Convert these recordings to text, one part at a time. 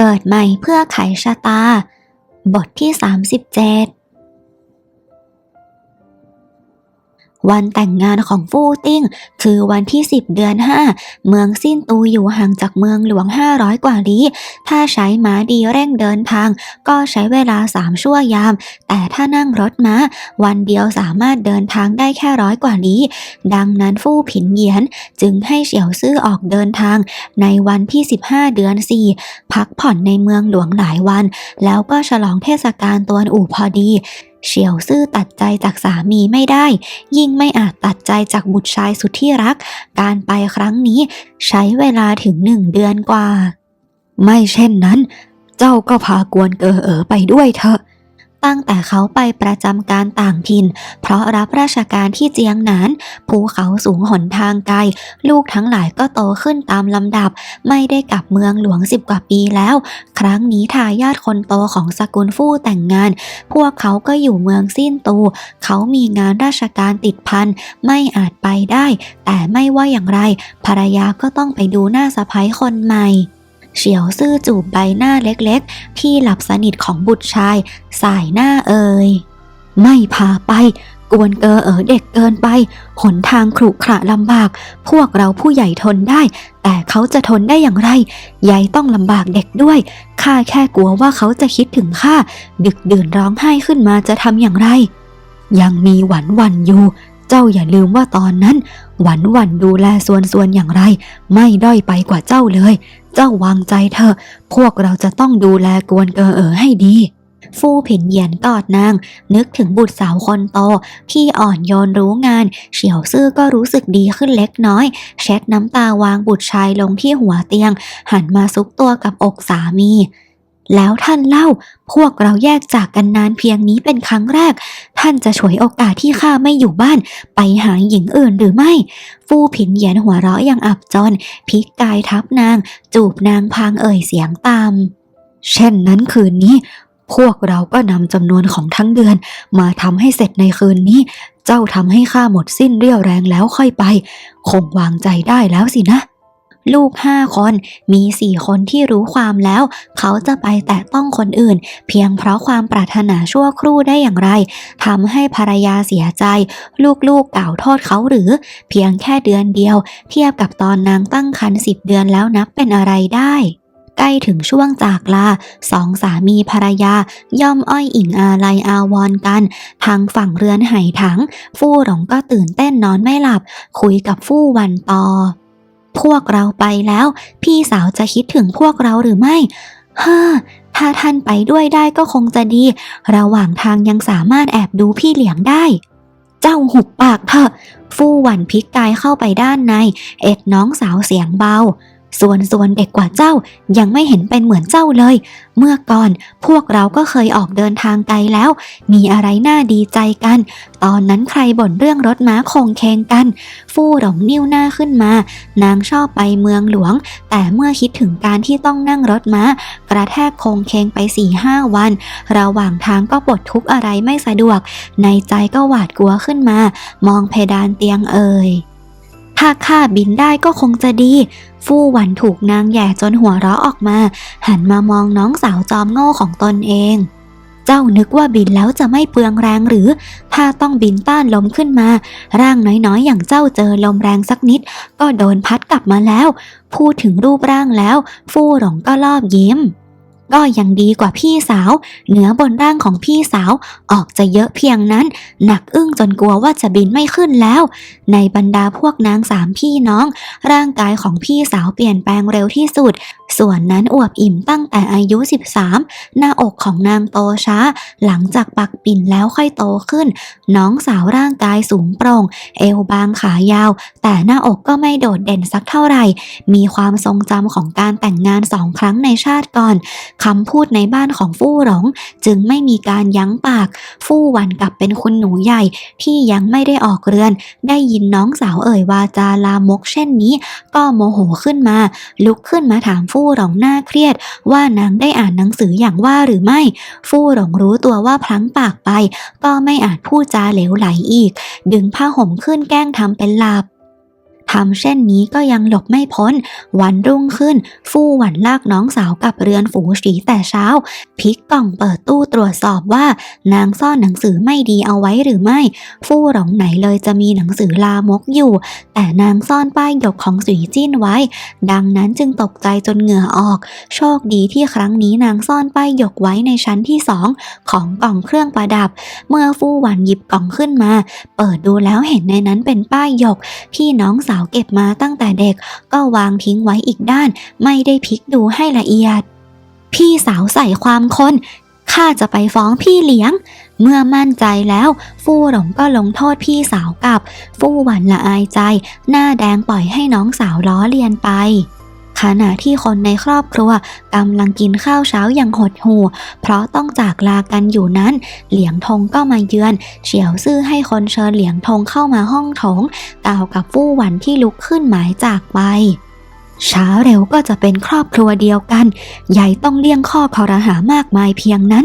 เกิดใหม่เพื่อไขชะตา บทที่ 37 วันแต่งงานของฟู่ติ้ง คือวันที่ 10 เดือน 5 เมืองสิ้นตูอยู่ห่างจากเมืองหลวง 500 กว่าลี้ ถ้าใช้ม้าดีเร่งเดินทาง ก็ใช้เวลา 3 ชั่วยาม แต่ถ้านั่งรถม้า วันเดียวสามารถเดินทางได้แค่ร้อยกว่าลี้ ดังนั้นฟู่ผินเหยียนจึงให้เฉียวซื่อออกเดินทาง ในวันที่ 15 เดือน 4 พักผ่อนในเมืองหลวงหลายวัน แล้วก็ฉลองเทศกาลตวนอู่พอดี เฉียวซื่อตัดใจจากสามีไม่ได้ ยิ่งไม่อาจตัดใจจากบุตรชายสุดที่รัก การไปครั้งนี้ใช้เวลาถึงหนึ่งเดือนกว่า ไม่เช่นนั้น เจ้าก็พากวนเกอเอ๋อไปด้วยเถอะ ตั้งแต่เขาไปประจำการต่างถิ่น เพราะรับราชการที่เจียงหนาน ภูเขาสูงหนทางไกล ลูกทั้งหลายก็โตขึ้นตามลำดับ ไม่ได้กลับเมืองหลวงสิบกว่าปีแล้ว ครั้งนี้ทายาทคนโตของสกุลฟู่แต่งงาน พวกเขาก็อยู่เมืองสิ้นตู เขามีงานราชการติดพัน ไม่อาจไปได้ แต่ไม่ว่าอย่างไร ภรรยาก็ต้องไปดูหน้าสะพ้ยคนใหม่ เฉียวซื่อจูบใบหน้าเล็กๆ ที่หลับสนิทของบุตรชาย สายหน้าเอ่ยไม่พาไป กวนเกอเออเด็กเกินไป หนทางขรุขระลำบาก พวกเราผู้ใหญ่ทนได้ แต่เขาจะทนได้อย่างไรยายต้องลำบากเด็กด้วยข้าแค่กลัวว่าเขาจะคิดถึงข้าดึกดื่นร้องไห้ขึ้นมาจะทำอย่างไร ยังมีหวันวันอยู่ เจ้าอย่าลืมว่าตอนนั้น หวันวันดูแลส่วนส่วนอย่างไร ไม่ด้อยไปกว่าเจ้าเลย เจ้าวางใจเถอะ พวกเราจะต้องดูแลกวนเกอเอ๋อให้ดี ฟู่ผินเหยียนกอดนาง นึกถึงบุตรสาวคนโต ที่อ่อนโยนรู้งาน เฉียวซื่อก็รู้สึกดีขึ้นเล็กน้อย เช็ดน้ำตาวางบุตรชายลงที่หัวเตียง หันมาซุกตัวกับอกสามี แล้วท่านเล่า พวกเราแยกจากกันนานเพียงนี้เป็นครั้งแรก ท่านจะฉวยโอกาสที่ข้าไม่อยู่บ้าน ไปหาหญิงอื่นหรือไม่ ฟู่ผินเหยียนหัวเราะอย่างอับจนพลิกกายทับนาง จูบนางพางเอ่ยเสียงตามเช่นนั้นคืนนี้ พวกเราก็นำจำนวนของทั้งเดือน มาทำให้เสร็จในคืนนี้ เจ้าทำให้ข้าหมดสิ้นเรี่ยวแรงแล้วค่อยไป คงวางใจได้แล้วสินะ ลูกห้าคนมีสี่คนที่รู้ความแล้ว เขาจะไปแตะต้องคนอื่น เพียงเพราะความปรารถนาชั่วครู่ได้อย่างไรทำให้ภรรยาเสียใจ ลูกๆกล่าวโทษเขาหรือ เพียงแค่เดือนเดียว เทียบกับตอนนางตั้งครรภ์สิบเดือนแล้วนับเป็นอะไรได้ใกล้ถึงช่วงจากลาสองสามีภรรยา ย่อมอ้อยอิงอาลัยอาวรกัน ทางฝั่งเรือนไห่ถัง ฟู่หลงก็ตื่นเต้นนอนไม่หลับ คุยกับฟู่วันตอ พวกเราไปแล้ว พี่สาวจะคิดถึงพวกเราหรือไม่ฮ่าถ้าท่านไปด้วยได้ก็คงจะดี ระหว่างทางยังสามารถแอบดูพี่เหลียงได้ เจ้าหุบปากเถอะ ฟู่หวันพลิกกายเข้าไปด้านใน เอ็ดน้องสาวเสียงเบา ส่วนส่วนเด็กกว่าเจ้ายังไม่เห็นเป็นเหมือนเจ้าเลย เมื่อก่อนพวกเราก็เคยออกเดินทางไกลแล้ว มีอะไรน่าดีใจกัน ตอนนั้นใครบ่นเรื่องรถม้าคงเคงกัน ฟู่หลงนิ้วหน้าขึ้นมา นางชอบไปเมืองหลวง แต่เมื่อคิดถึงการที่ต้องนั่งรถม้า กระแทกคงเคงไปสี่ห้าวัน ระหว่างทางก็ปลดทุกข์อะไรไม่สะดวก ในใจก็หวาดกลัวขึ้นมา มองเพดานเตียงเอ่ย ถ้าข้าบินได้ก็คงจะดี ฟู่หวันถูกนางแหย่จนหัวเราะออกมา หันมามองน้องสาวจอมโง่ของตนเอง เจ้านึกว่าบินแล้วจะไม่เปลืองแรงหรือ ถ้าต้องบินต้านลมขึ้นมา ร่างน้อยๆ อย่างเจ้าเจอลมแรงสักนิด ก็โดนพัดกลับมาแล้ว พูดถึงรูปร่างแล้ว ฟู่หลงก็รอบยิ้ม ก็ยังดีกว่าพี่สาว เหนือบนร่างของพี่สาว ออกจะเยอะเพียงนั้น หนักอึ้งจนกลัวว่าจะบินไม่ขึ้นแล้ว ในบรรดาพวกนางสามพี่น้อง ร่างกายของพี่สาวเปลี่ยนแปลงเร็วที่สุด ส่วนนั้นอวบอิ่มตั้งแต่อายุ 13 หน้าอกของนางโตช้า หลังจากปักปิ่นแล้วค่อยโตขึ้น น้องสาวร่างกายสูงโปร่ง เอวบางขายาว แต่หน้าอกก็ไม่โดดเด่นสักเท่าไหร่ มีความทรงจำของการแต่งงานสองครั้งในชาติก่อนคำพูดในบ้านของฟู่หลงจึงไม่มีการยั้งปาก ฟู่หวันกลับเป็นคุณหนูใหญ่ที่ยังไม่ได้ออกเรือน ได้ยินน้องสาวเอ่ยวาจาลามกเช่นนี้ ก็โมโหขึ้นมา ลุกขึ้นมาถามฟู่หลงหน้าเครียด ว่านางได้อ่านหนังสืออย่างว่าหรือไม่ ฟู่หลงรู้ตัวว่าพลั้งปากไป ก็ไม่อาจพูดจาเหลวไหลอีก ดึงผ้าห่มขึ้นแกล้งทำเป็นหลับ ทำเช่นนี้ก็ยังหลบไม่พ้น วันรุ่งขึ้น ฟู่หวันลากน้องสาวกับเรือนฝูสีแต่เช้าพลิกกล่องเปิดตู้ตรวจสอบว่า นางซ่อนหนังสือไม่ดีเอาไว้หรือไม่ ฟู่หลงไหนเลยจะมีหนังสือลามกอยู่ แต่นางซ่อนป้ายหยกของสีจิ้นไว้ ดังนั้นจึงตกใจจนเหงื่อออก โชคดีที่ครั้งนี้นางซ่อนป้ายหยกไว้ในชั้นที่สองของกล่องเครื่องประดับ เมื่อฟู่หวันหยิบกล่องขึ้นมา เปิดดูแล้วเห็นในนั้นเป็นป้ายหยกที่น้องสาวเก็บมาตั้งแต่เด็ก ก็วางทิ้งไว้อีกด้าน ไม่ได้พลิกดูให้ละเอียด พี่สาวใส่ความคนข้าจะไปฟ้องพี่เลี้ยง เมื่อมั่นใจแล้ว ฟู่หลงก็ลงโทษพี่สาวกับ ฟู่หวันละอายใจ หน้าแดงปล่อยให้น้องสาวล้อเลียนไป ขณะที่คนในครอบครัวกำลังกินข้าวเช้าอย่างหดหู่เพราะต้องจากลากันอยู่นั้น เหลียงทงก็มาเยือน เฉียวซื่อให้คนเชิญเหลียงทงเข้ามาห้องโถงกล่าวกับฟู่หวันที่ลุกขึ้นหมายจากไปช้าเร็วก็จะเป็นครอบครัวเดียวกัน ใหญ่ต้องเลี่ยงข้อคอรหามากมายเพียงนั้น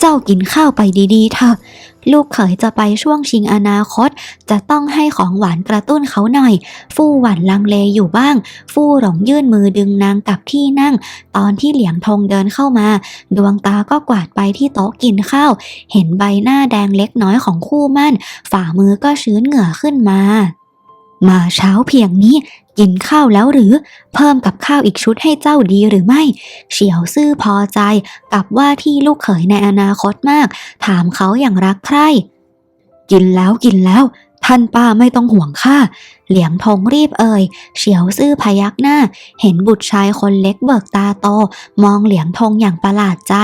เจ้ากินข้าวไปดีๆเถอะ ลูกเขยจะไปช่วงชิงอนาคต จะต้องให้ของหวานกระตุ้นเขาหน่อย ฟู่หวันลังเลอยู่บ้าง ฟู่หลงยื่นมือดึงนางกลับที่นั่ง ตอนที่เหลียงทงเดินเข้ามา ดวงตาก็กวาดไปที่โต๊ะกินข้าว เห็นใบหน้าแดงเล็กน้อยของคู่มั่น ฝ่ามือก็ชื้นเหงื่อขึ้นมา มาเช้าเพียงนี้กินข้าวแล้วหรือเพิ่มกับข้าวอีกชุดให้เจ้าดีหรือไม่เฉียวซื่อพอใจกับว่าที่ลูกเขยในอนาคตมาก ถามเขาอย่างรักใคร่กินแล้วกินแล้ว ท่านป้าไม่ต้องห่วงข้า เหลียงทงรีบเอ่ยเฉียวซื่อพยักหน้า เห็นบุตรชายคนเล็กเบิกตาโต มองเหลียงทงอย่างประหลาดใจ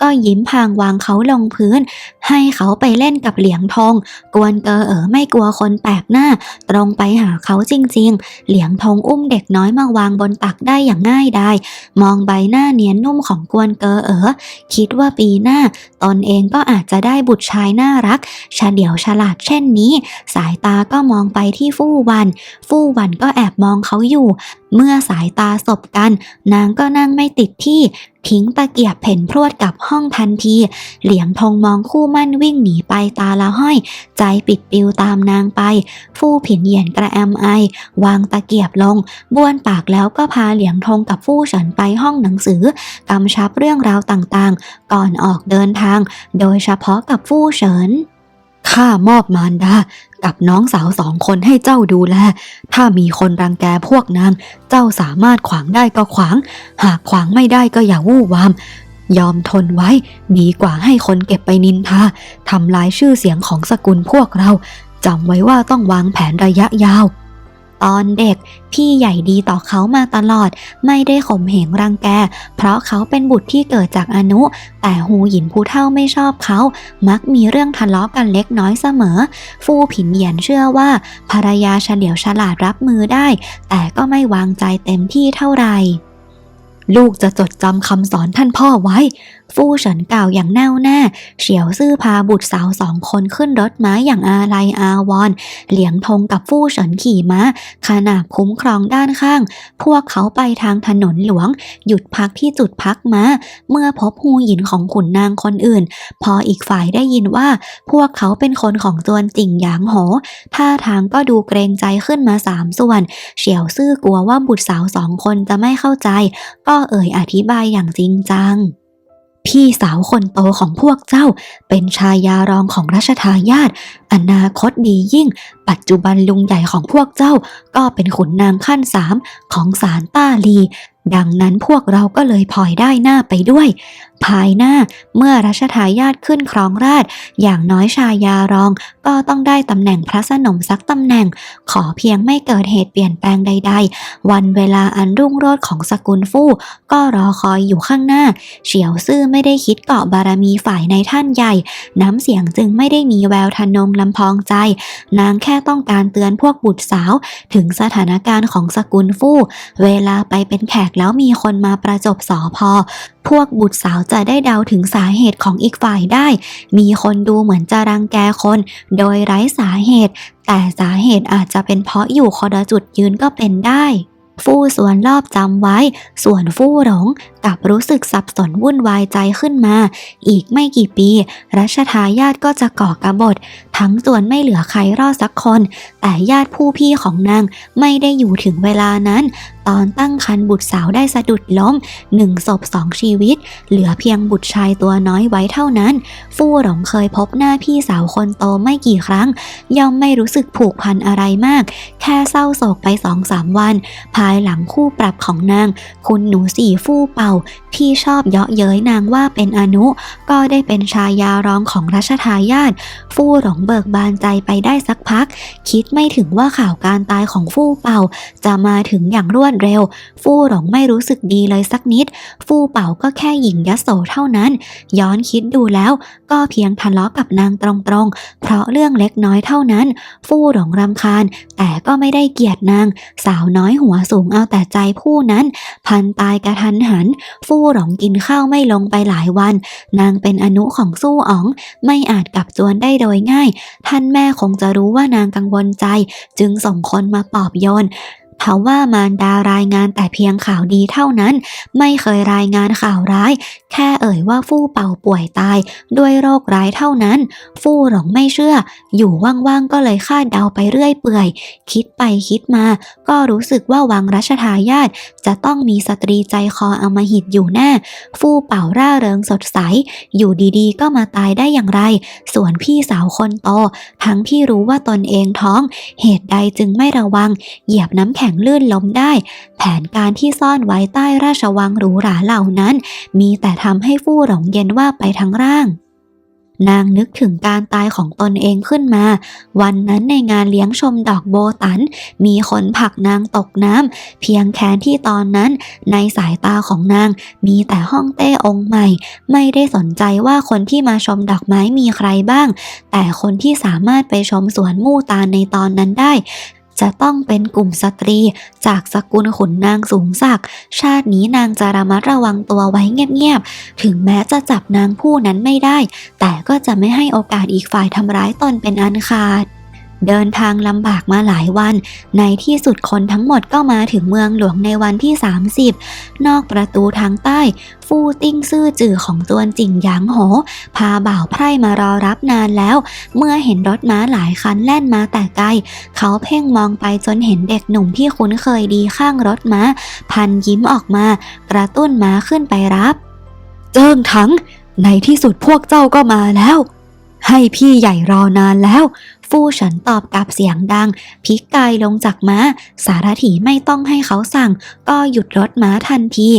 ก็ยิ้มพางวางเขาลงพื้น ให้เขาไปเล่นกับเหลียงทงกวนเกอเอ๋อไม่กลัวคนแปลกหน้า ตรงไปหาเขาจริง ๆ เหลียงทงอุ้มเด็กน้อยมาวางบนตักได้อย่างง่ายดายมองใบหน้าเนียนนุ่มของกวนเกอเอ๋อคิดว่าปีหน้า ตนเองก็อาจจะได้บุตรชายน่ารักเฉลียวฉลาดเช่นนี้ สายตาก็มองไปที่ฟู่วันฟู่วันก็แอบมองเขาอยู่ เมื่อสายตาสบกัน นางก็นั่งไม่ติดที่ทิ้งตะเกียบเพ่นพรวดกลับห้องทันที เหลียงทงมองคู่มั่นวิ่งหนีไปตาละห้อย ใจปิดปิวตามนางไป ฟู่ผินเหยียนกระแอมไอ วางตะเกียบลง บ้วนปากแล้วก็พาเหลียงทงกับฟู่เฉินไปห้องหนังสือกำชับเรื่องราวต่างๆ ก่อนออกเดินทาง โดยเฉพาะกับฟู่เฉิน ข้ามอบมารดากับน้องสาวสองคนให้เจ้าดูแล ถ้ามีคนรังแกพวกนาง เจ้าสามารถขวางได้ก็ขวาง หากขวางไม่ได้ก็อย่าวู่วาม ยอมทนไว้ดีกว่าให้คนเก็บไปนินทาทำลายชื่อเสียงของสกุลพวกเราจำไว้ว่าต้องวางแผนระยะยาว ตอนเด็ก พี่ใหญ่ดีต่อเขามาตลอด ไม่ได้ข่มเหงรังแก เพราะเขาเป็นบุตรที่เกิดจากอนุ แต่หูหยินผู้เฒ่าไม่ชอบเขา มักมีเรื่องทะเลาะกันเล็กน้อยเสมอ ฟูผินเหยียนเชื่อว่า ภรรยาเฉลียวฉลาดรับมือได้ แต่ก็ไม่วางใจเต็มที่เท่าไหร่ลูกจะจดจำคำสอนท่านพ่อไว้ฟู่เฉินกล่าวอย่างแน่วแน่เฉียวซื่อพาบุตรสาวสองคนขึ้นรถม้าอย่างอาลัยอาวรณ์เหลียงทงกับฟู่เฉินขี่ม้า ขนาบคุ้มครองด้านข้าง พวกเขาไปทางถนนหลวง หยุดพักที่จุดพักม้า เมื่อพบฮูหยินของขุนนางคนอื่น พออีกฝ่ายได้ยินว่า พวกเขาเป็นคนของจวนจิ่งหยางโหท่าทางก็ดูเกรงใจขึ้นมาสามส่วน เฉียวซื่อกลัวว่าบุตรสาวสองคนจะไม่เข้าใจ ก็เอ่ยอธิบายอย่างจริงจัง พี่สาวคนโตของพวกเจ้า เป็นชายารองของรัชทายาท อนาคตดียิ่ง ปัจจุบันลุงใหญ่ของพวกเจ้า ก็เป็นขุนนางขั้นสามของศาลต้าลี ดังนั้นพวกเราก็เลยพลอยได้หน้าไปด้วย ภายหน้าเมื่อรัชทายาทขึ้นครองราช อย่างน้อยชายารอง ก็ต้องได้ตำแหน่งพระสนมสักตำแหน่ง ขอเพียงไม่เกิดเหตุเปลี่ยนแปลงใด ๆ วันเวลาอันรุ่งโรจน์ของสกุลฟู่ก็รอคอยอยู่ข้างหน้า เฉียวซื่อไม่ได้คิดเกาะบารมีฝ่ายในท่านใหญ่ น้ำเสียงจึงไม่ได้มีแววทะนงลำพองใจ นางแค่ต้องการเตือนพวกบุตรสาว ถึงสถานการณ์ของสกุลฟู่ เวลาไปเป็นแขกแล้วมีคนมาประจบสอพอพวกบุตรสาวจะได้เดาถึงสาเหตุของอีกฝ่ายได้ มีคนดูเหมือนจะรังแกคน โดยไร้สาเหตุ แต่สาเหตุอาจจะเป็นเพราะอยู่คนละจุดยืนก็เป็นได้ ฟู่ส่วนรอบจำไว้ ส่วนฟู่หลง กับรู้สึกสับสนวุ่นวายใจขึ้นมา อีกไม่กี่ปี รัชทายาทก็จะก่อกบฏ ทั้งส่วนไม่เหลือใครรอดสักคน แต่ญาติผู้พี่ของนางไม่ได้อยู่ถึงเวลานั้น ตอนตั้งครรภ์บุตรสาวได้สะดุดล้มหนึ่งศพสองชีวิต เหลือเพียงบุตรชายตัวน้อยไว้เท่านั้น ฟู่หลงเคยพบหน้าพี่สาวคนโตไม่กี่ครั้ง ย่อมไม่รู้สึกผูกพันอะไรมาก แค่เศร้าโศกไปสองสามวัน ภายหลังคู่ปรับของนาง คุณหนูสี่ฟู่เป่าที่ชอบเยาะเย้ยนางว่าเป็นอนุ ก็ได้เป็นชายาร้องของรัชทายาทฟู่หลงเบิกบานใจไปได้สักพัก คิดไม่ถึงว่าข่าวการตายของฟู่เป่า จะมาถึงอย่างรวดเร็ว ฟู่หลงไม่รู้สึกดีเลยสักนิด ฟู่เป่าก็แค่หญิงยโสเท่านั้น ย้อนคิดดูแล้วก็เพียงทะเลาะกับนางตรงๆ เพราะเรื่องเล็กน้อยเท่านั้น ฟู่หลงรำคาญ แต่ก็ไม่ได้เกลียดนาง สาวน้อยหัวสูงเอาแต่ใจผู้นั้น พันตายกระทันหันฟู่หลงกินข้าวไม่ลงไปหลายวัน นางเป็นอนุของสู้อ๋อง ไม่อาจกลับจวนได้โดยง่าย ท่านแม่คงจะรู้ว่านางกังวลใจ จึงส่งคนมาปลอบโยน ทว่ามารดารายงานแต่เพียงข่าวดีเท่านั้น ไม่เคยรายงานข่าวร้าย แค่เอ่ยว่าฟู่เป่าป่วยตาย ด้วยโรคร้ายเท่านั้น ฟู่หลงไม่เชื่อ อยู่ว่างๆก็เลยคาดเดาไปเรื่อยเปื่อย คิดไปคิดมา ก็รู้สึกว่าวังรัชทายาทจะต้องมีสตรีใจคออมหิตอยู่แน่ ฟู่เป่าร่าเริงสดใส อยู่ดีๆ ก็มาตายได้อย่างไร ส่วนพี่สาวคนโตทั้งที่รู้ว่าตนเองท้อง เหตุใดจึงไม่ระวัง เหยียบน้ำแข็งลื่นล้มได้ แผนการที่ซ่อนไว้ใต้ราชวังหรูหราเหล่านั้น มีแต่ทำให้ฟู่หลงเย็นว่าไปทั้งร่าง นางนึกถึงการตายของตนเองขึ้นมา วันนั้นในงานเลี้ยงชมดอกโบตัน มีคนผลักนางตกน้ำเพียงแค่ที่ตอนนั้น ในสายตาของนางมีแต่ห้องเต้องค์ใหม่ ไม่ได้สนใจว่าคนที่มาชมดอกไม้มีใครบ้าง แต่คนที่สามารถไปชมสวนมู่ตาลในตอนนั้นได้ จะต้องเป็นกลุ่มสตรี จากสกุลขุนนางสูงศักดิ์ชาตินี้นางจะระมัดระวังตัวไว้เงียบๆ ถึงแม้จะจับนางผู้นั้นไม่ได้ แต่ก็จะไม่ให้โอกาสอีกฝ่ายทำร้ายตนเป็นอันขาด เดินทางลำบากมาหลายวัน ในที่สุดคนทั้งหมดก็มาถึงเมืองหลวงในวันที่ 30 นอกประตูทางใต้ ฟู่ติ้งซื่อจื่อของจวนจิงหยางโห พาบ่าวไพร่มารอรับนานแล้ว เมื่อเห็นรถม้าหลายคันแล่นมาแต่ไกล เขาเพ่งมองไปจนเห็นเด็กหนุ่มที่คุ้นเคยดีข้างรถม้า พันยิ้มออกมา กระตุ้นม้าขึ้นไปรับ เจิ้งถัง ในที่สุดพวกเจ้าก็มาแล้วให้พี่ใหญ่รอนานแล้ว ฟู่เฉินตอบกลับเสียงดังพลิกกายลงจากม้า สารถีไม่ต้องให้เขาสั่ง ก็หยุดรถม้าทันที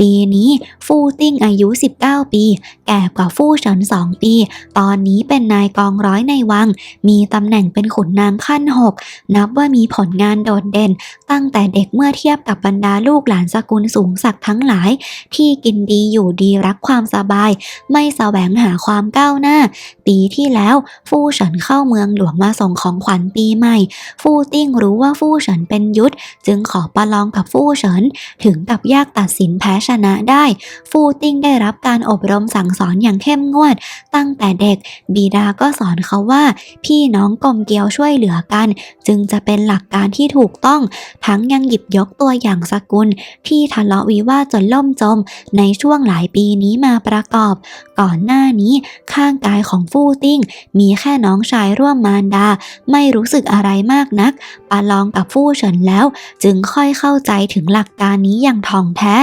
ปีนี้ฟู่ติ้งอายุ 19 ปี แก่กว่าฟู่เฉินสองปี ตอนนี้เป็นนายกองร้อยในวัง มีตำแหน่งเป็นขุนนางขั้นหกนับว่ามีผลงานโดดเด่น ตั้งแต่เด็กเมื่อเทียบกับบรรดาลูกหลานสกุลสูงศักทั้งหลาย ที่กินดีอยู่ดีรักความสบาย ไม่แสวงหาความก้าวหน้า ปีที่แล้วฟู่เฉินเข้าเมืองหลวงมาส่งของขวัญปีใหม่ ฟู่ติ้งรู้ว่าฟู่เฉินเป็นยุทธ จึงขอประลองกับฟู่เฉิน ถึงกับยากตัดสินแพ้ชนะได้ ฟู่ติ้งได้รับการอบรมสั่งสอนอย่างเข้มงวด ตั้งแต่เด็ก บิดาก็สอนเขาว่า พี่น้องกลมเกลียวช่วยเหลือกัน จึงจะเป็นหลักการที่ถูกต้อง ทั้งยังหยิบยกตัวอย่างสกุล ที่ทะเลาะวิวาจนล่มจม ในช่วงหลายปีนี้มาประกอบ ก่อนหน้านี้ข้างกายของฟู่ติ้ง มีแค่น้องชายร่วมมารดาไม่รู้สึกอะไรมากนักปาลองกับฟู่เฉินแล้ว จึงค่อยเข้าใจถึงหลักการนี้อย่างท่องแท้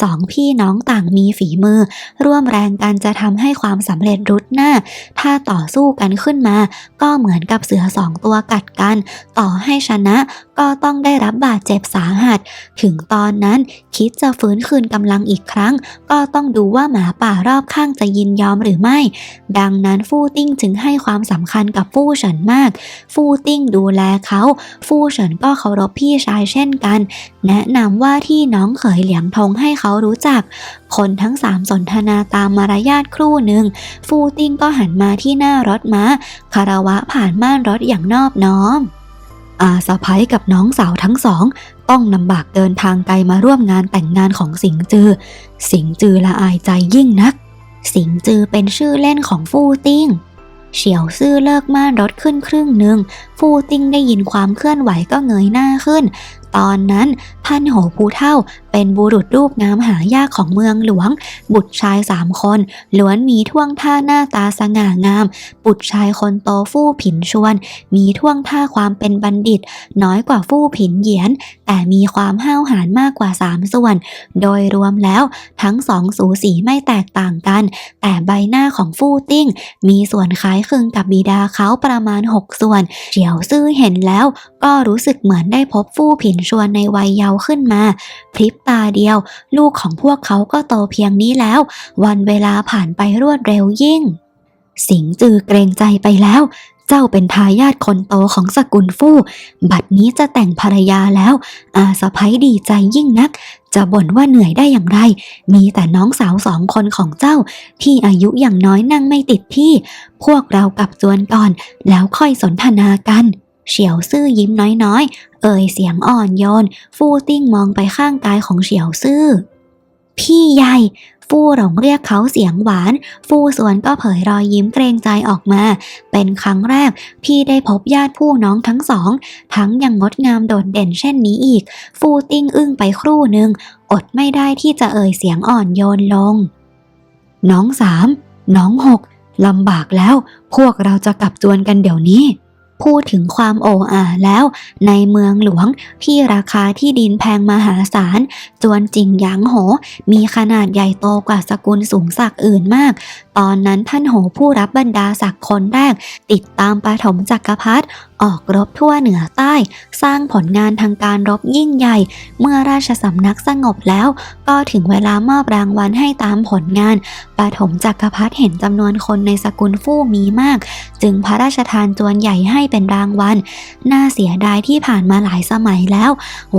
สองพี่น้องต่างมีฝีมือ ร่วมแรงกันจะทำให้ความสำเร็จรุดหน้า ถ้าต่อสู้กันขึ้นมา ก็เหมือนกับเสือสองตัวกัดกัน ต่อให้ชนะก็ต้องได้รับบาดเจ็บสาหัส ถึงตอนนั้นคิดจะฟื้นคืนกำลังอีกครั้ง ก็ต้องดูว่าหมาป่ารอบข้างจะยินยอมหรือไม่ ดังนั้นฟู่ติ้งจึงให้ความสำคัญกับฟู่เฉินมาก ฟู่ติ้งดูแลเขา ฟู่เฉินก็เคารพพี่ชายเช่นกัน แนะนำว่าที่น้องเขยเหลียงทงให้เขารู้จัก คนทั้งสามสนทนาตามมารยาทครู่หนึ่ง ฟู่ติ้งก็หันมาที่หน้ารถม้า คารวะผ่านม่านรถอย่างนอบน้อม อาสะพ้ยกับน้องสาวทั้งสองต้องลำบากเดินทางไกลมาร่วมงานแต่งงานของสิงจือ สิงจือละอายใจยิ่งนัก สิงจือเป็นชื่อเล่นของฟู่ติ้ง เฉียวซื่อเลิกม่านรถขึ้นครึ่งหนึ่ง ฟูติ้งได้ยินความเคลื่อนไหวก็เงยหน้าขึ้น ตอนนั้นท่านโหภูเท่าเป็นบุรุษรูปงามหายากของเมืองหลวง บุตรชายสามคน ล้วนมีท่วงท่าหน้าตาสง่างาม บุตรชายคนโตฟู่ผินชวน มีท่วงท่าความเป็นบัณฑิต น้อยกว่าฟู่ผินเหยียน แต่มีความห้าวหาญมากกว่าสามส่วน โดยรวมแล้วทั้งสองสูสีไม่แตกต่างกัน แต่ใบหน้าของฟู่ติ้ง มีส่วนคล้ายคลึงกับบิดาเขาประมาณ 6 ส่วนเฉียวซื่อเห็นแล้วก็รู้สึกเหมือนได้พบฟู่ผินชวนในวัยเยาว์ขึ้นมาพริบตาเดียว ลูกของพวกเขาก็โตเพียงนี้แล้ว วันเวลาผ่านไปรวดเร็วยิ่ง สิงจือเกรงใจไปแล้วเจ้าเป็นทายาทคนโตของสกุลฟู่ บัดนี้จะแต่งภรรยาแล้ว อาสะพ้ยดีใจยิ่งนัก จะบ่นว่าเหนื่อยได้อย่างไร มีแต่น้องสาวสองคนของเจ้า ที่อายุอย่างน้อยนั่งไม่ติดที่ พวกเรากลับจวนก่อน แล้วค่อยสนทนากัน เฉียวซื่อยิ้มน้อยๆ เอ่ยเสียงอ่อนโยน ฟู่ติ้งมองไปข้างกายของเฉียวซื่อ พี่ใหญ่ฟู่หลงเรียกเขาเสียงหวาน ฟู่สวนก็เผยรอยยิ้มเกรงใจออกมา เป็นครั้งแรกที่ได้พบญาติผู้น้องทั้งสอง ทั้งยังงดงามโดดเด่นเช่นนี้อีก ฟู่ติ้งอึ้งไปครู่หนึ่ง อดไม่ได้ที่จะเอ่ยเสียงอ่อนโยนลง น้องสาม น้องหกลำบากแล้ว พวกเราจะกลับจวนกันเดี๋ยวนี้ พูดถึงความโอ้อาแล้ว ในเมืองหลวงที่ราคาที่ดินแพงมหาศาล จวนจิงหยางโห มีขนาดใหญ่โตกว่าสกุลสูงศักดิ์อื่นมาก ตอนนั้นท่านโหผู้รับบรรดาศักดิ์คนแรก ติดตามปฐมจักรพรรดิออกรบทั่วเหนือใต้ สร้างผลงานทางการรบยิ่งใหญ่ เมื่อราชสำนักสงบแล้ว ก็ถึงเวลามอบรางวัลให้ตามผลงานปฐมจักรพรรดิเห็นจำนวนคนในสกุลฟู่มีมาก จึงพระราชทานจวนใหญ่ให้เป็นรางวัล น่าเสียดายที่ผ่านมาหลายสมัยแล้ว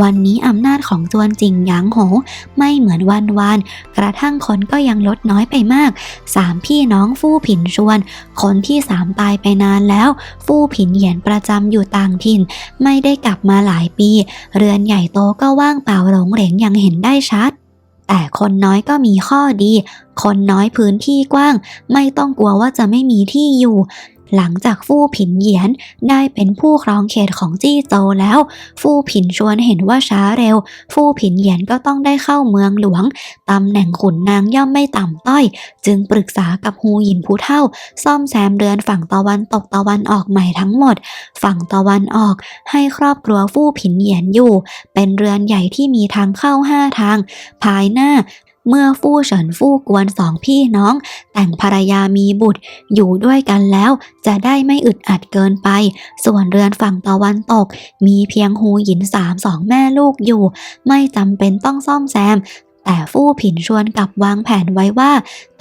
วันนี้อำนาจของจวนจิงหยางโห ไม่เหมือนวันวานกระทั่งคนก็ยังลดน้อยไปมากสามพี่น้องฟู่ผินชวน คนที่สามตายไปนานแล้ว ฟู่ผินเหยียนประจำอยู่ต่างถิ่น ไม่ได้กลับมาหลายปี เรือนใหญ่โตก็ว่างเปล่าหลงเหลงอยังเห็นได้ชัด แต่คนน้อยก็มีข้อดี คนน้อยพื้นที่กว้าง ไม่ต้องกลัวว่าจะไม่มีที่อยู่ หลังจากฟู่ผินเหยียนได้เป็นผู้ครองเขตของจี้โจวแล้ว ฟู่ผินชวนเห็นว่าช้าเร็ว ฟู่ผินเหยียนก็ต้องได้เข้าเมืองหลวงตำแหน่งขุนนางย่อมไม่ต่ำต้อย จึงปรึกษากับฮูหยินผู้เท่า ซ่อมแซมเรือนฝั่งตะวันตกตะวันออกใหม่ทั้งหมด ฝั่งตะวันออก ให้ครอบครัวฟู่ผินเหยียนอยู่ เป็นเรือนใหญ่ที่มีทางเข้าห้าทาง ภายหน้า เมื่อฟู่เฉินฟู่กวนสองพี่น้อง แต่งภรรยามีบุตร อยู่ด้วยกันแล้วจะได้ไม่อึดอัดเกินไป ส่วนเรือนฝั่งตะวันตก มีเพียงหูหยินสามสองแม่ลูกอยู่ ไม่จำเป็นต้องซ่อมแซม แต่ฟู่ผินชวนกลับวางแผนไว้ว่า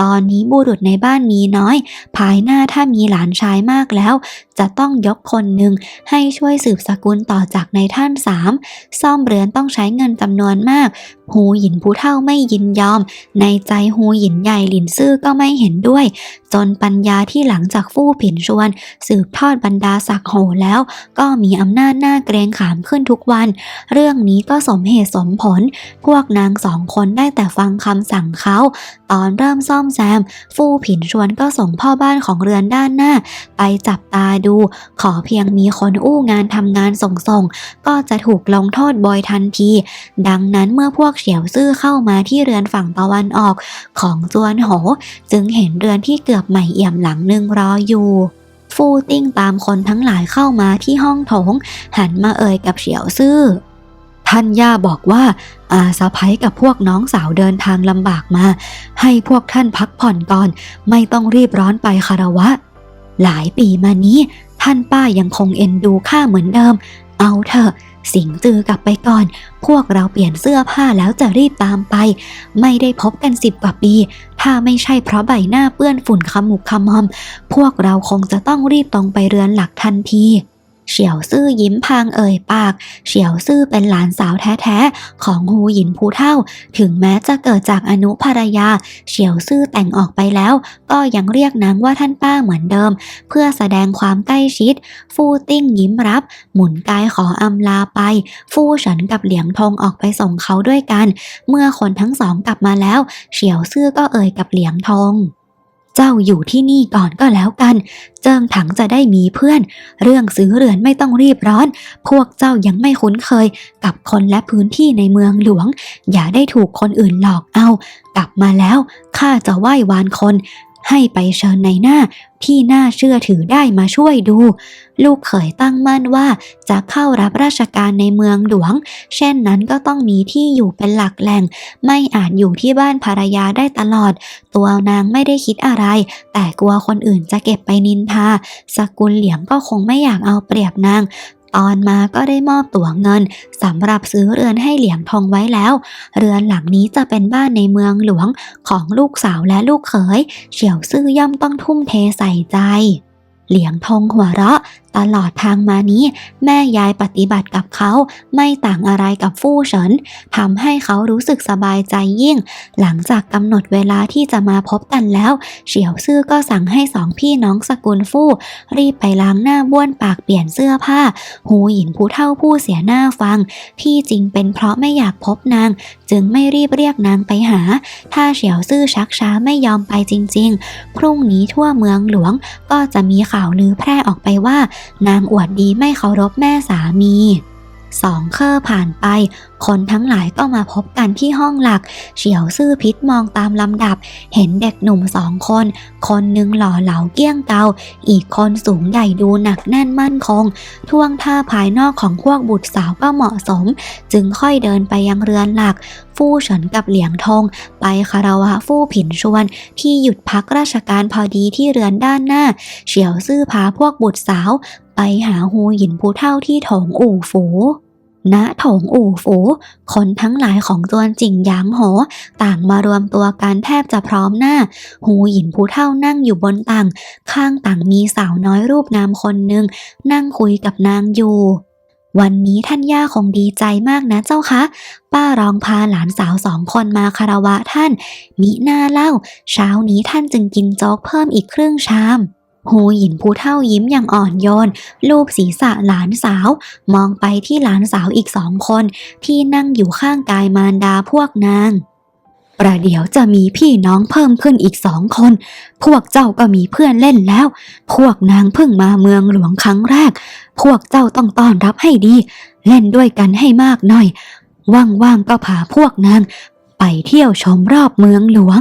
ตอนนี้บุรุษในบ้านมีน้อย ภายหน้าถ้ามีหลานชายมากแล้ว จะต้องยกคนหนึ่งให้ช่วยสืบสกุลต่อจากในท่านสามซ่อมเรือนต้องใช้เงินจำนวนมาก หูหยินผู้เท่าไม่ยินยอม ในใจหูหยินใหญ่หลินซื่อก็ไม่เห็นด้วยจนปัญญาที่หลังจากฟู่ผินชวน สืบทอดบรรดาศักดิ์โหแล้ว ก็มีอำนาจหน้าเกรงขามขึ้นทุกวัน เรื่องนี้ก็สมเหตุสมผล พวกนางสองคนได้แต่ฟังคำสั่งเขา ตอนเริ่มซ่อมแซม ฟู่ผินชวนก็ส่งพ่อบ้านของเรือนด้านหน้า ไปจับตาดู ขอเพียงมีคนอู้งานทำงานส่งๆก็จะถูกลงโทษบอยทันที ดังนั้นเมื่อพวกเฉียวซื่อเข้ามาที่เรือนฝั่งตะวันออก ของจวนโห จึงเห็นเรือนที่เกือบใหม่เอี่ยมหลังหนึ่งรออยู่ ฟูติ้งตามคนทั้งหลายเข้ามาที่ห้องโถง หันมาเอ่ยกับเฉียวซื่อท่านย่าบอกว่าอาสะพ้ยกับพวกน้องสาวเดินทางลำบากมา ให้พวกท่านพักผ่อนก่อน ไม่ต้องรีบร้อนไปคารวะ หลายปีมานี้ ท่านป้ายังคงเอ็นดูข้าเหมือนเดิม เอาเถอะ สิงจือกลับไปก่อน พวกเราเปลี่ยนเสื้อผ้าแล้วจะรีบตามไป ไม่ได้พบกันสิบกว่าปี ถ้าไม่ใช่เพราะใบหน้าเปื้อนฝุ่นขมุกขมอม พวกเราคงจะต้องรีบตรงไปเรือนหลักทันที เฉียวซื่อยิ้มพางเอ่ยปาก เฉียวซื่อเป็นหลานสาวแท้ๆ ของฮูหยินผู้เท่า ถึงแม้จะเกิดจากอนุภรรยา เฉียวซื่อแต่งออกไปแล้ว ก็ยังเรียกนางว่าท่านป้าเหมือนเดิม เพื่อแสดงความใกล้ชิด ฟู่ติ้งยิ้มรับ หมุนกายขออำลาไป ฟู่ฉินกับเหลียงทงออกไปส่งเขาด้วยกัน เมื่อคนทั้งสองกลับมาแล้ว เฉียวซื่อก็เอ่ยกับเหลียงทง เจ้าอยู่ที่นี่ก่อนก็แล้วกัน เจิงถังจะได้มีเพื่อน เรื่องซื้อเรือนไม่ต้องรีบร้อน พวกเจ้ายังไม่คุ้นเคย กับคนและพื้นที่ในเมืองหลวง อย่าได้ถูกคนอื่นหลอกเอา กลับมาแล้วข้าจะไหว้วานคน ให้ไปเชิญในหน้าที่น่าเชื่อถือได้มาช่วยดู ลูกเขยตั้งมั่นว่าจะเข้ารับราชการในเมืองหลวง เช่นนั้นก็ต้องมีที่อยู่เป็นหลักแหล่ง ไม่อาจอยู่ที่บ้านภรรยาได้ตลอด ตัวนางไม่ได้คิดอะไร แต่กลัวคนอื่นจะเก็บไปนินทา สกุลเหลี่ยงก็คงไม่อยากเอาเปรียบนาง ตอนมาก็ได้มอบตั๋วเงินสำหรับซื้อเรือนให้เหลียงทองไว้แล้ว เรือนหลังนี้จะเป็นบ้านในเมืองหลวงของลูกสาวและลูกเขย เฉียวซื่อย่อมต้องทุ่มเทใส่ใจ เหลียงทงหัวเราะ ตลอดทางมานี้ แม่ยายปฏิบัติกับเขาไม่ต่างอะไรกับฟู่เฉินทำให้เขารู้สึกสบายใจยิ่ง หลังจากกำหนดเวลาที่จะมาพบกันแล้ว เฉียวซื่อก็สั่งให้สองพี่น้องสกุลฟู่รีบไปล้างหน้าบ้วนปากเปลี่ยนเสื้อผ้า หูหยินผู้เท่าผู้เสียหน้าฟังที่จริงเป็นเพราะไม่อยากพบนาง จึงไม่รีบเรียกนางไปหา ถ้าเฉียวซื่อชักช้าไม่ยอมไปจริง ๆ พรุ่งนี้ทั่วเมืองหลวงก็จะมีข่าวลือแพร่ออกไปว่านางอวดดีไม่เคารพแม่สามี สองเคอผ่านไป คนทั้งหลายก็มาพบกันที่ห้องหลัก เฉียวซื่อพิษมองตามลำดับ เห็นเด็กหนุ่มสองคน คนหนึ่งหล่อเหลาเกี้ยงเกา อีกคนสูงใหญ่ดูหนักแน่นมั่นคง ท่วงท่าภายนอกของพวกบุตรสาวก็เหมาะสม จึงค่อยเดินไปยังเรือนหลัก ฟู่เฉินกับเหลียงทง ไปคารวะฟู่ผินชวน ที่หยุดพักราชการพอดีที่เรือนด้านหน้า เฉียวซื่อพาพวกบุตรสาว ไปหาฮูหยินผู้เท่าที่ถงอู่ฝูณถงอู่ฝู คนทั้งหลายของจวนจิงหยางโห ต่างมารวมตัวกันแทบจะพร้อมหน้า หูหยินผู้เท่านั่งอยู่บนตังข้างต่างมีสาวน้อยรูปงามคนหนึ่ง นั่งคุยกับนางอยู่ วันนี้ท่านย่าคงดีใจมากนะเจ้าคะ ป้ารองพาหลานสาวสองคนมาคารวะท่าน มิหน้าเล่า เช้านี้ท่านจึงกินโจ๊กเพิ่มอีกครึ่งชาม หูหยินผู้เท่ายิ้มอย่างอ่อนโยน ลูบศีรษะหลานสาว มองไปที่หลานสาวอีกสองคน ที่นั่งอยู่ข้างกายมารดาพวกนาง ประเดี๋ยวจะมีพี่น้องเพิ่มขึ้นอีกสองคน พวกเจ้าก็มีเพื่อนเล่นแล้ว พวกนางเพิ่งมาเมืองหลวงครั้งแรก พวกเจ้าต้องต้อนรับให้ดี เล่นด้วยกันให้มากหน่อย ว่างๆก็พาพวกนาง ไปเที่ยวชมรอบเมืองหลวง